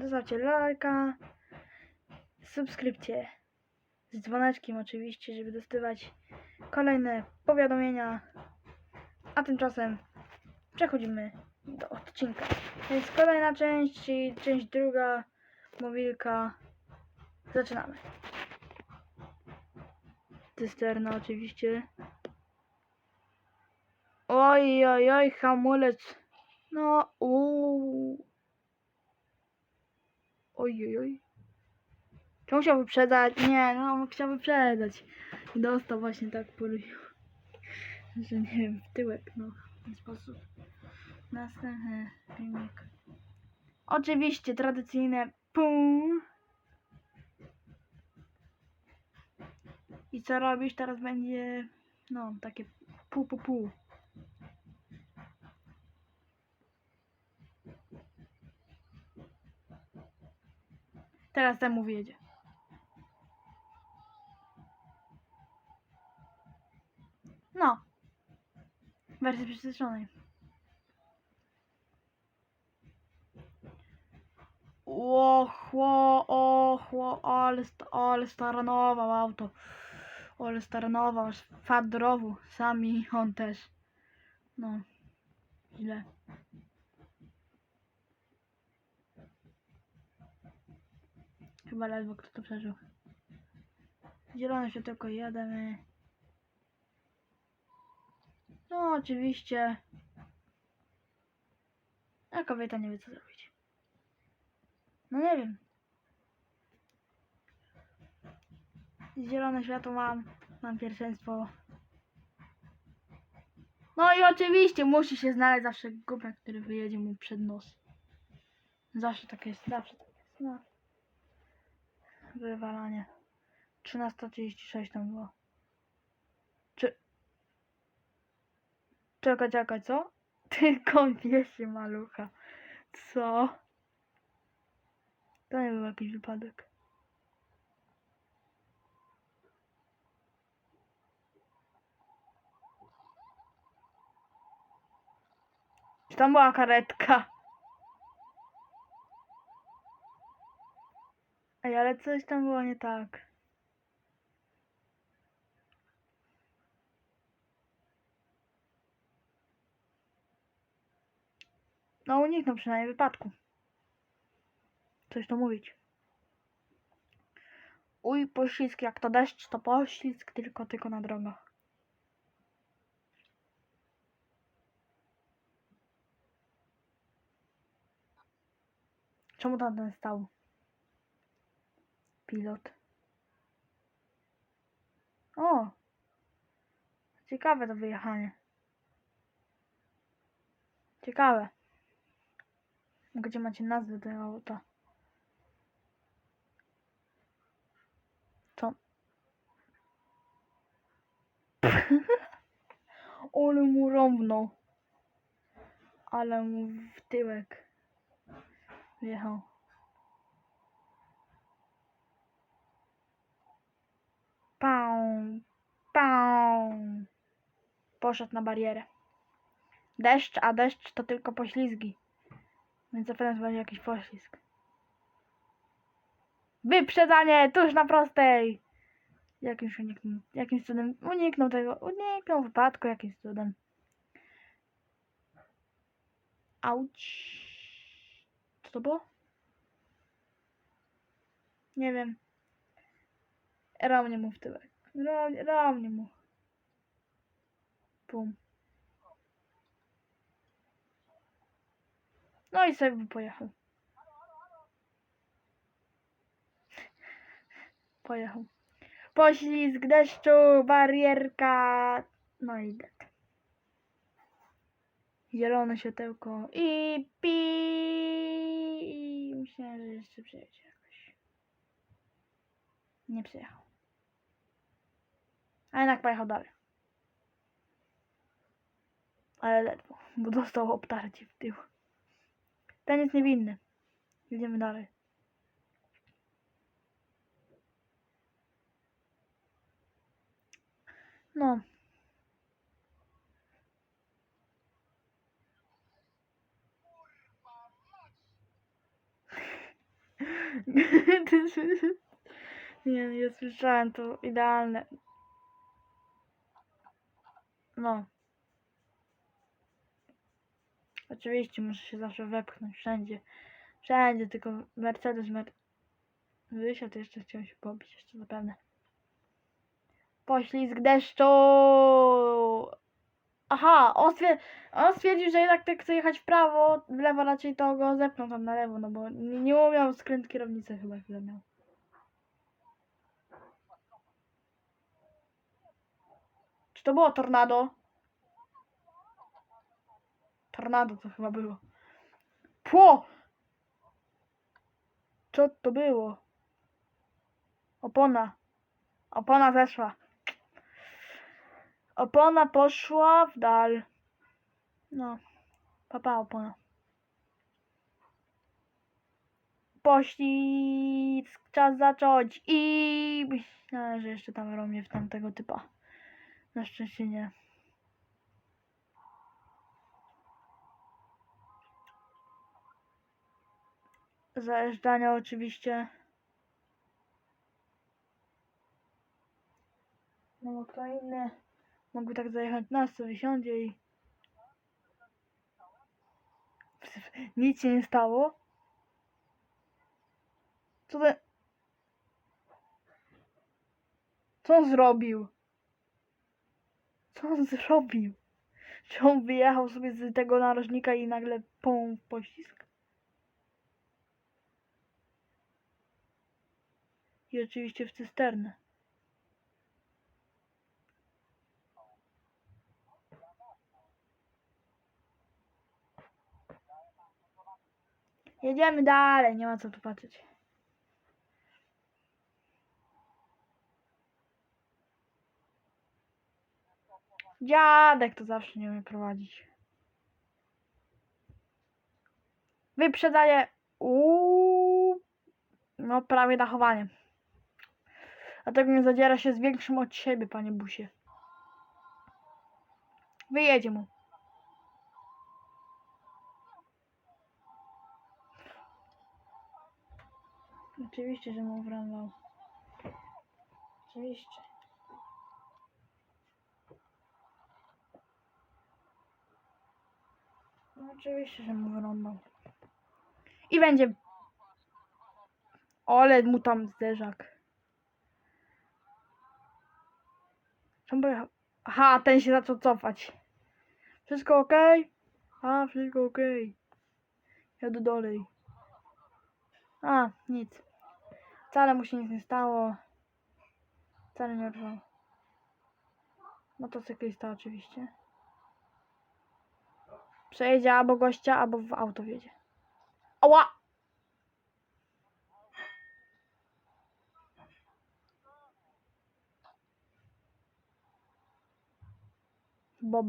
Zostawcie lajka, subskrypcję z dzwoneczkiem oczywiście, żeby dostawać kolejne powiadomienia. A tymczasem przechodzimy do odcinka. Więc kolejna część, czyli część druga, mowilka. Zaczynamy. Cysterna oczywiście. Oj, oj, oj, hamulec. No, uuu. Oj, oj. Czemu chciał wyprzedzać? Nie, no chciał wyprzedzać. I dostał właśnie tak polił. Że nie wiem, w tyłek, no. W ten sposób. Następny filmik. Oczywiście tradycyjne pum. I co robisz? Teraz będzie, no, takie pół, pół, pół. Teraz temu wiedzie. No. Wersji przyspieszonej. Ochło, ochło, ale, sta, ale staranował auto. Ale staranował, aż wpadł do rowu. Sami on też. No. Źle. Chyba ledwo kto to przeżył. Zielone światełko jademy. No oczywiście. A kobieta nie wie co zrobić. No nie wiem. Zielone światło mam. Mam pierwszeństwo. No i oczywiście musi się znaleźć zawsze gubek, który wyjedzie mu przed nos. Zawsze tak jest, zawsze tak jest. No. Wywalanie. 13.36 tam było. Czy... Czekaj, czekaj, co? Tylko wie się malucha. Co? To nie był jakiś wypadek. Czy tam była karetka? Ej, ale coś tam było nie tak. No uniknął przynajmniej wypadku. Coś to mówić. Uj, poślizg, jak to deszcz, to poślizg, tylko, tylko na drogach. Czemu tam ten stał? Pilot. O! Ciekawe to wyjechanie. Ciekawe. Gdzie macie nazwę tego auta? Co? Ale mu. Ale mu w tyłek. Wjechał. Pał, pał. Poszedł na barierę. Deszcz, a deszcz to tylko poślizgi. Więc zapewne będzie jakiś poślizg. Wyprzedzanie tuż na prostej! Jakimś uniknął, jakimś cudem uniknął tego, uniknął wypadku jakimś cudem. Auć. Co to było? Nie wiem. Ramnie mu w tyłek. Ramnie, ramnie mu. Pum. No i sobie pojechał. Pojechał. Poślizg deszczu, barierka. No i dead. Zielone światełko i pi. Myślałem, że jeszcze przyjedzie jakoś. Nie przyjechał. A jednak pojechał dalej. Ale ledwo, bo dostał obtarcie w tył. Ten jest niewinny. Idziemy dalej. No. Nie, nie słyszałem, to idealne. No. Oczywiście muszę się zawsze wepchnąć wszędzie. Wszędzie, tylko Mercedes mer... Wysiadł, jeszcze chciał się pobić, jeszcze zapewne. Poślizg deszczu! Aha, on, stwier- on stwierdził, że jednak tak chce jechać w prawo, w lewo raczej to go zepną tam na lewo, no bo nie, nie umiał skręt kierownicy chyba chwilę miał. Czy to było tornado? Tornado to chyba było. Pło! Co to było? Opona. Opona zeszła. Opona poszła w dal. No. Papa opona. Poślizg. Czas zacząć. I myślałem, że jeszcze tam robię w tamtego typa. Na nie. Zajeżdżania oczywiście. No bo kto inny mógłby tak zajechać nas, co wysiądzie i... Nic się nie stało. Co to... Co zrobił? Co on zrobił? Czy on wyjechał sobie z tego narożnika i nagle pą w pościsk? I oczywiście w cysternę. Jedziemy dalej, nie ma co tu patrzeć. Dziadek to zawsze nie umie prowadzić. Wyprzedanie. Uuu. No prawie dachowanie. Dlatego nie zadziera się z większym od siebie, panie busie. Wyjedzie mu. Oczywiście, że mu wrąbał. Oczywiście. No oczywiście, że mu wyrąbał. I będzie. Ole mu tam zderzak. Czemu pojechał? Aha, ten się zaczął cofać. Wszystko ok? A, wszystko ok. Jadę dalej. A, nic. Wcale mu się nic nie stało. Wcale nie rwał. Motocyklista oczywiście. Przejedzie albo gościa, albo w auto wjedzie. Ała! Bob.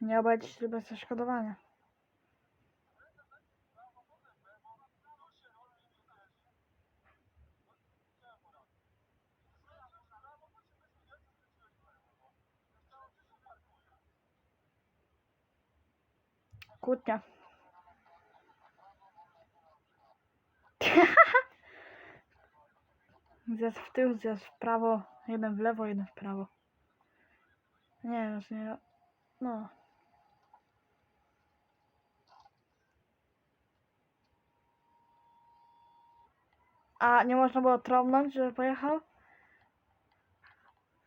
Nie obejdzie się bez zaszkodowania. Kłótnia. Zjazd w tył, zjazd w prawo, jeden w lewo, jeden w prawo. Nie, już nie. No. A nie można było trąbnąć, żeby pojechał?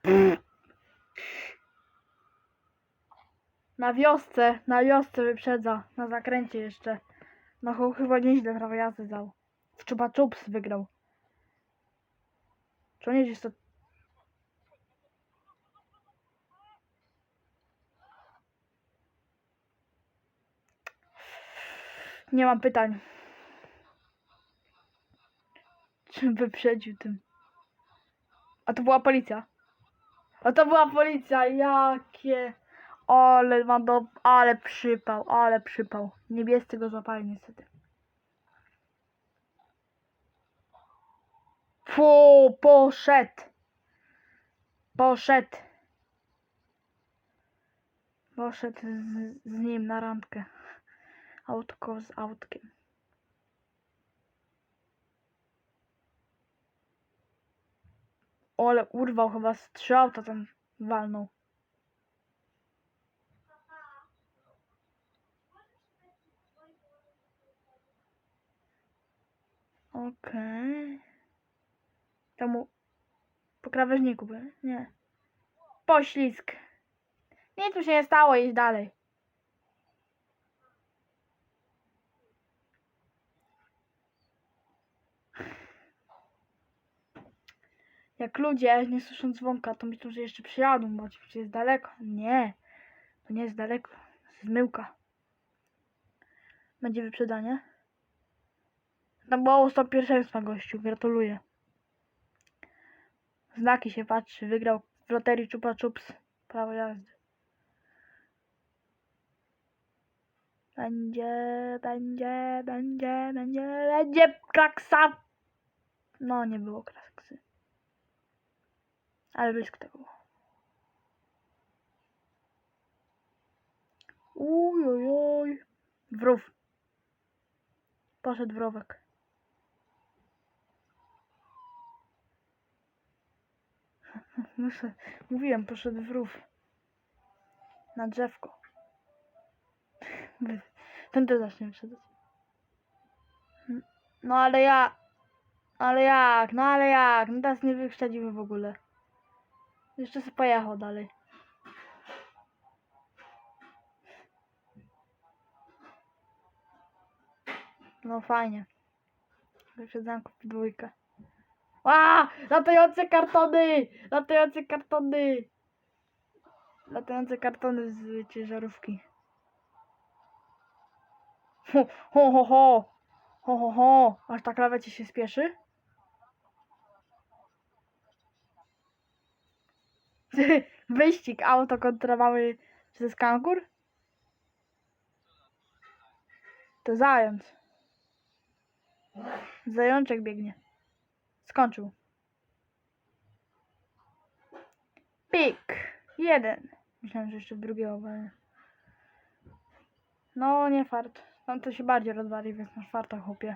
Na wiosce, na wiosce wyprzedza, na zakręcie jeszcze. No ch- chyba nieźle prawo jazdy dał. W Chupa wygrał. Czy on jedzie to... Nie mam pytań. Czym wyprzedził tym? A to była policja. A to była policja, jakie... Ale ma do... Ale przypał, ale przypał. Niebiescy go złapali niestety. Fu, poszedł. Poszedł. Poszedł z, z nim na randkę. Autko z autkiem. Ole, urwał chyba z trzy auta tam walnął. Okej. Temu po krawężniku? Nie. Poślizg. Nic tu się nie stało, idź dalej. Jak ludzie nie słyszą dzwonka, to myślą, że jeszcze przyjadą, bo oczywiście jest daleko. Nie, to nie jest daleko. Zmyłka. Będzie wyprzedanie. Tam było 100 pierwszeństwa, gościu. Gratuluję. Znaki się patrzy. Wygrał w loterii Chupa Chups. Prawo jazdy. Będzie, będzie, będzie, będzie, będzie kraksa. No, nie było kraksy. Ale blisko tego było. Uj, uj, uj. Wrów. Poszedł wrowek. Mówiłem, poszedł wrów. Na drzewko. Też zacznie wyprzedzać. No ale ja... Ale jak? No ale jak? No teraz nie wyprzedzimy w ogóle. Jeszcze sobie pojechał dalej. No fajnie. Wyprzedzanko w dwójkę. A! Latające kartony! Latające kartony! Latające kartony z ciężarówki. Ho, ho, ho, ho! Ho, ho! Aż tak lawecie się spieszy? Wyścig auto kontra mały... Czy to jest kangur? To zając. Zajączek biegnie. Skończył. Pik. Jeden. Myślałem, że jeszcze drugiego walę. No, nie fart. Tam to się bardziej rozwali, więc masz farta, chłopie.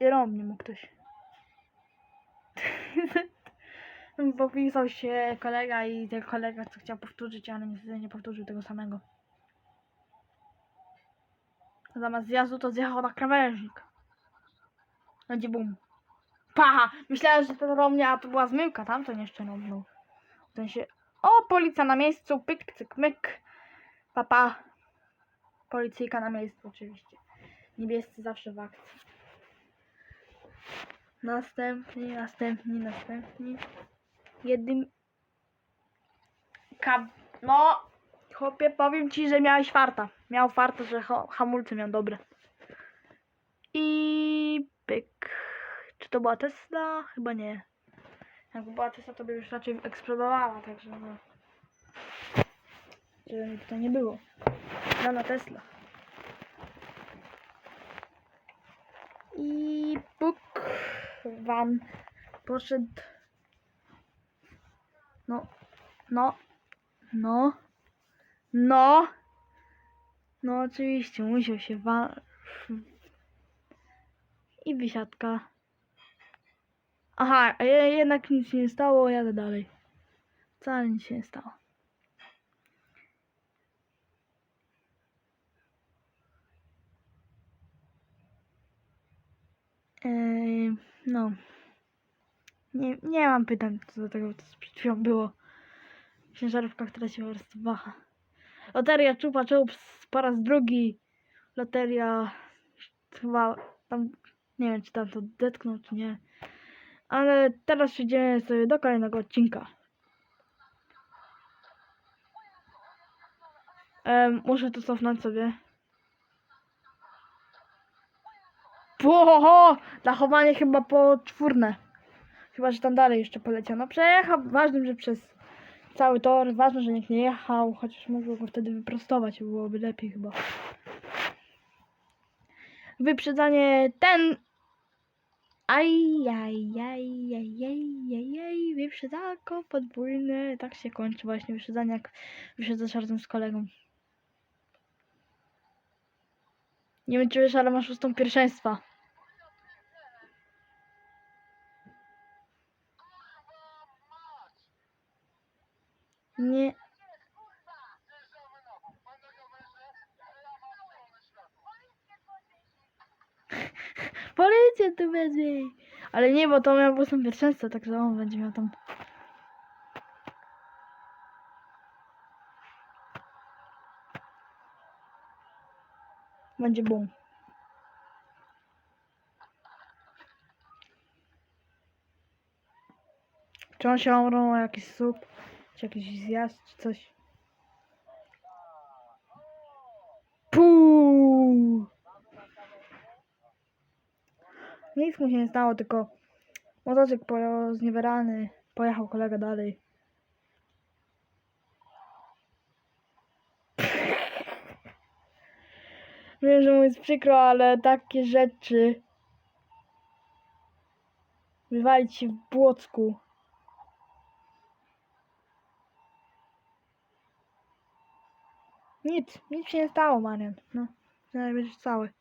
I rąbnie mu ktoś. Popisał się kolega i ten kolega co chciał powtórzyć, ale niestety nie powtórzył tego samego. Zamiast zjazdu to zjechał na krawężnik. Będzie bum. Paha! Myślałem, że to romnia, a to była zmyłka, tam to nie romnął. W sensie, o, policja na miejscu, pyk, cyk, myk. Papa. Policyjka na miejscu oczywiście. Niebiescy zawsze w akcji. Następni, następni, następni. Jednym... Kab... No, chłopie, powiem ci, że miałeś farta. Miał farta, że ha hamulce miał dobre. I pyk. Czy to była Tesla? Chyba nie. Jakby była Tesla, to by już raczej eksplodowała, także no. Żeby to nie było. Dana Tesla. I puk. Van poszedł. No. No. No. No. No oczywiście, musiał się wa... I wysiadka. Aha, jednak nic nie stało, jadę dalej. Wcale nic się nie stało. Eee, no. Nie, nie mam pytań co do tego, co przed chwilą było. Ciężarówka, która się po prostu waha. Loteria Chupa Chups po raz drugi. Loteria chyba tam, nie wiem czy tam to detknął czy nie. Ale teraz przejdziemy sobie do kolejnego odcinka. Em, muszę to cofnąć sobie. Oho, zachowanie chyba poczwórne. Chyba, że tam dalej jeszcze poleciał. No przejechał, ważne, że przez cały tor, ważne, że nikt nie jechał, chociaż mógł go wtedy wyprostować, byłoby lepiej chyba. Wyprzedzanie ten Aj, aj, aj, aj, aj, aj, aj, wyprzedzanko podwójne. Tak się kończy właśnie wyprzedzanie, jak wyprzedzasz razem z kolegą. Nie wiem, czy wiesz, ale masz ustąp pierwszeństwa. Nie. Policja tu będzie. Ale nie, bo to miał ustąp pierwszeństwa, także on będzie miał tam. Będzie bum. Czy on się omrą o jakiś sup, czy jakiś zjazd, czy coś? Puuu! Nic mu się nie stało, tylko motocykl pojechał zniewierany, pojechał kolega dalej. Wiem, że mu jest przykro, ale takie rzeczy wywalić się w błocku. Nic, nic się nie stało, Marian. No, przynajmniej będziesz cały.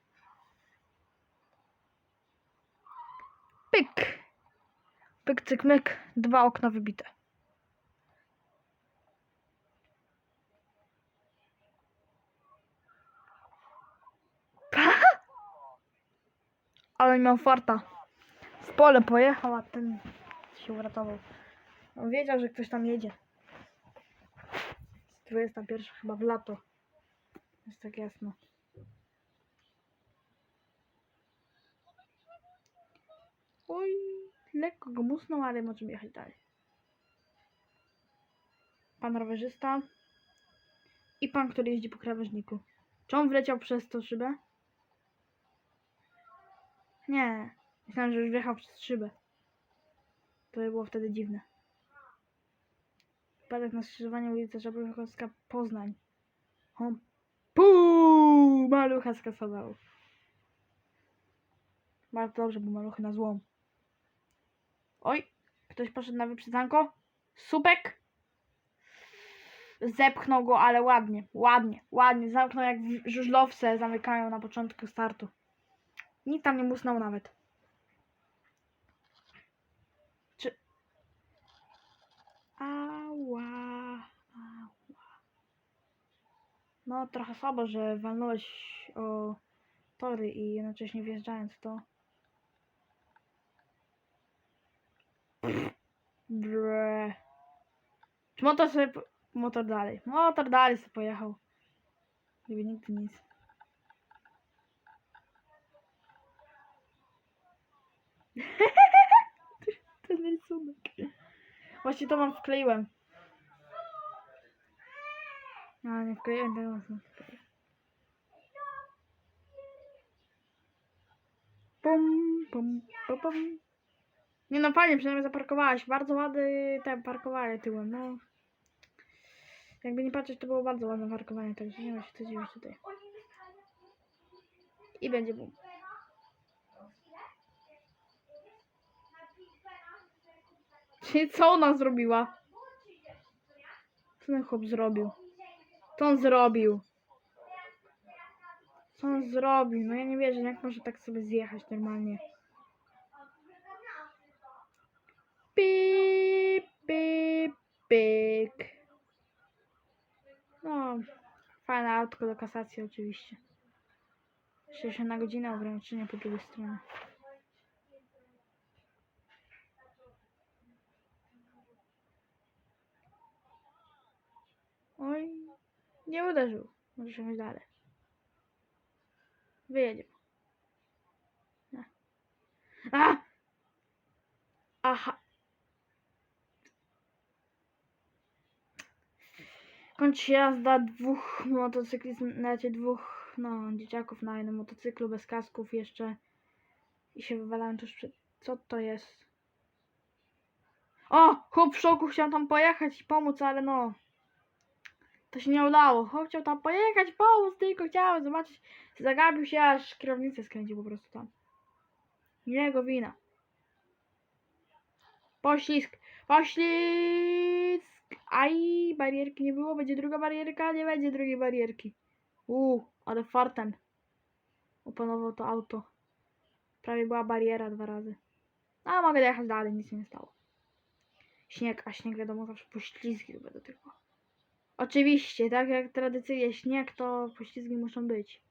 Pyk! Pyk, cyk, myk. Dwa okna wybite. Ale miał farta. W pole pojechał, a ten się uratował. On wiedział, że ktoś tam jedzie. 21 chyba w lato. Jest tak jasno. Oj, lekko go musnął, ale możemy jechać dalej. Pan rowerzysta i pan, który jeździ po krawężniku. Czy on wleciał przez tą szybę? Nie. Myślałem, że już wjechał przez szybę. To by było wtedy dziwne. Wypadek na skrzyżowaniu ulicy Żabrowska Poznań. O. Malucha skasował. Bardzo dobrze, bo maluchy na złom. Oj, ktoś poszedł na wyprzedzanko. Supek. Zepchnął go, ale ładnie, ładnie, ładnie. Zamknął jak żużlowce zamykają na początku startu. Nikt tam nie musnął nawet. Czy... Ała. No, trochę słabo, że walnąłeś o tory i jednocześnie wjeżdżając w to. Bre. Czy motor sobie... po- Motor dalej. Motor dalej sobie pojechał. Gdyby nigdy nic. Ten rysunek. Właśnie to mam wkleiłem. A, nie wkleiłem tego. co wkleiłem. Pum, pum, pum, pum. Nie no, fajnie, przynajmniej zaparkowałaś. Bardzo ładny ten parkowanie tyłem, no. Jakby nie patrzeć, to było bardzo ładne parkowanie, także nie ma się co dziwić tutaj. I będzie bum. Co ona zrobiła? Co ten chłop zrobił? Co on zrobił? Co on zrobił? No ja nie wierzę, jak może tak sobie zjechać normalnie. Pip, pip, pik. No, fajne autko do kasacji oczywiście. 60 na godzinę ograniczenia po drugiej stronie. Oj, nie uderzył. Możesz jechać dalej. Wyjedziemy. Nie. A! Aha. Kończy się jazda dwóch motocyklistów, znaczy dwóch, no, dzieciaków na jednym motocyklu bez kasków jeszcze i się wywalają tuż przed... Co to jest? O! Chłop w szoku chciał tam pojechać i pomóc, ale no... To się nie udało. Chciał tam pojechać, pomóc, tylko chciałem zobaczyć. Zagapił się, aż kierownicę skręcił po prostu tam. Nie jego wina. Poślizg! Poślizg! Aj, barierki nie było, będzie druga barierka, nie będzie drugiej barierki. Uuu, ale fartem. Opanował to auto. Prawie była bariera dwa razy. A mogę jechać dalej, nic się nie stało. Śnieg, a śnieg wiadomo zawsze poślizgi będą tylko. Oczywiście, tak jak tradycyjnie śnieg, to poślizgi muszą być.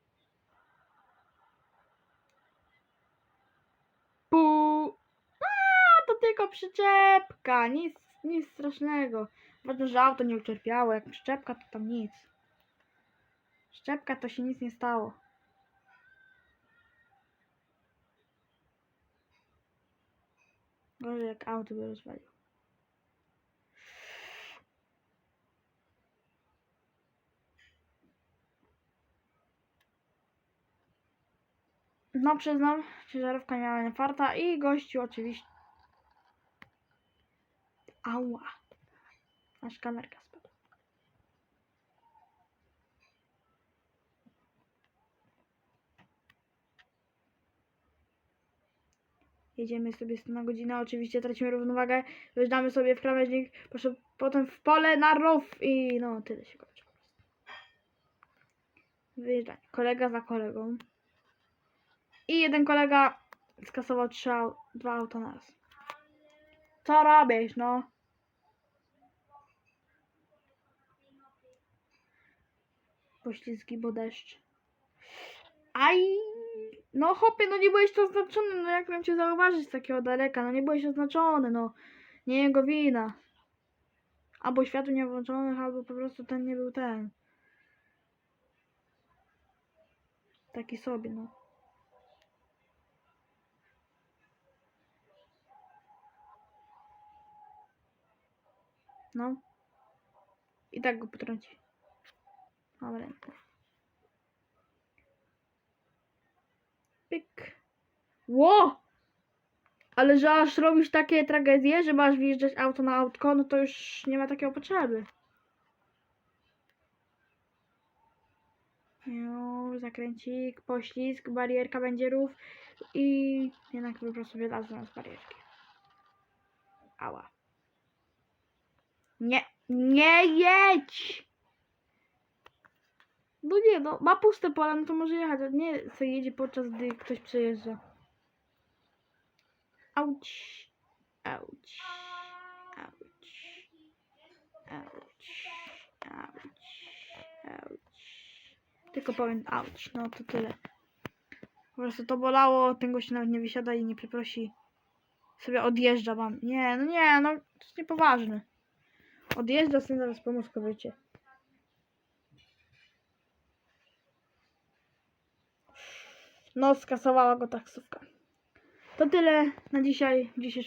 Pu! To tylko przyczepka, nic, nic strasznego. Ważne, że auto nie ucierpiało, jak przyczepka to tam nic. Szczepka to się nic nie stało. Gorzej jak auto by rozwalił. No przyznam, ciężarówka miała niefarta i gościu oczywiście. Ała. Aż kamerka spadła. Jedziemy sobie 100 na godzinę, oczywiście tracimy równowagę, wjeżdżamy sobie w krawężnik, proszę, potem w pole na rów i no tyle się kończy. Wyjeżdżanie. Kolega za kolegą. I jeden kolega skasował trzy, dwa. Co robisz, no? Poślizgi, bo deszcz. Aj! No chłopie, no nie byłeś to oznaczony, no jak mam cię zauważyć z takiego daleka, no nie byłeś oznaczony, no. Nie jego wina. Albo światło nie włączonych, albo po prostu ten nie był ten. Taki sobie, no. No. I tak go potrąci. Mam rękę. Pyk. Ło! Ale że aż robisz takie tragedie, że masz wjeżdżać auto na autko, no to już nie ma takiej potrzeby. Już, zakręcik, poślizg, barierka będzie rów i jednak po prostu wylazłem z barierki. Ała. Nie, nie jedź! No nie, no ma puste pola, no to może jechać, a nie co jedzie podczas gdy ktoś przejeżdża. Auć, auć, auć, auć, auć, auć. Tylko powiem auć, no to tyle. Po prostu to bolało, ten gość nawet nie wysiada i nie przeprosi. Sobie odjeżdża wam. Nie, no nie, no to jest niepoważne. Odjeżdża sobie zaraz pomóc kobiecie. No, skasowała go taksówka. To tyle na dzisiaj, w dzisiejszym